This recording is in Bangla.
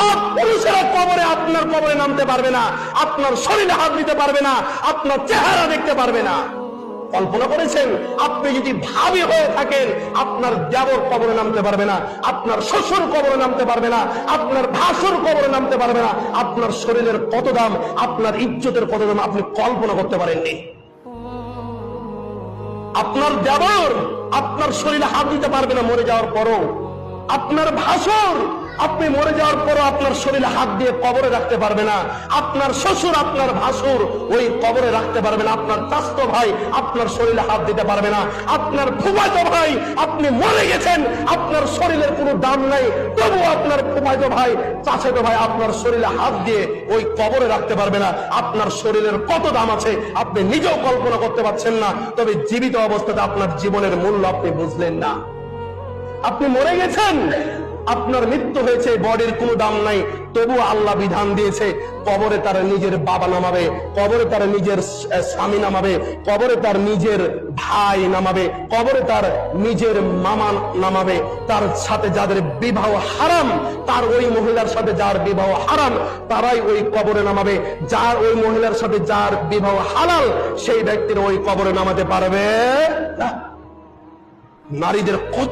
সব পুরুষেরা কবরে আপনার কবরে নামতে পারবে না, আপনার শরীরে হাত দিতে পারবে না, আপনার চেহারা দেখতে পারবে না। কল্পনা করেছেন? আপনি যদি ভাবি হয়ে থাকেন, আপনার দেবর কবরে নামতে পারবে না, আপনার শ্বশুর কবরে নামতে পারবে না, আপনার ভাসুর কবরে নামতে পারবে না, আপনার শরীরের কত দাম, আপনার ইজ্জতের কত দাম আপনি কল্পনা করতে পারেননি। আপনার দেবর আপনার শরীরে হাত দিতে পারবে না মরে যাওয়ার পরও। আপনার ভাসুর আপনি মরে যাওয়ার পরও আপনার শরীরে হাত দিয়ে কবরে রাখতে পারবে না। আপনার শ্বশুর, আপনার ভাসুর ওই কবরে রাখতে পারবে না। আপনার চাস্ত ভাই আপনার শরীরে হাত দিতে পারবে না। আপনার ফুফাইতো ভাই, আপনি মরে গেছেন, আপনার শরীরের কোনো দাম নাই। তবু আপনার ফুফাইতো ভাই, চাচাতো ভাই আপনার শরীরে হাত দিয়ে ওই কবরে রাখতে পারবে না। আপনার শরীরের কত দাম আছে, আপনি নিজেও কল্পনা করতে পারছেন না। তবে জীবিত অবস্থাতে আপনার জীবনের মূল্য আপনি বুঝলেন না। আপনি মরে গেছেন আপনার মৃত্যু হয়েছে, বডির কোনো দাম নাই। তবু আল্লাহ বিধান দিয়েছে, কবরে তার নিজের বাবা নামাবে, কবরে তার নিজের স্বামী নামাবে, কবরে তার নিজের ভাই নামাবে, কবরে তার নিজের মামা নামাবে। তার সাথে যাদের বিবাহ হারাম, তার ওই মহিলার সাথে যার বিবাহ হারাম, তারাই ওই কবরে নামাবে। যার ওই মহিলার সাথে যার বিবাহ হালাল, সেই ব্যক্তির ওই কবরে নামাতে পারবে না। নারীদের কত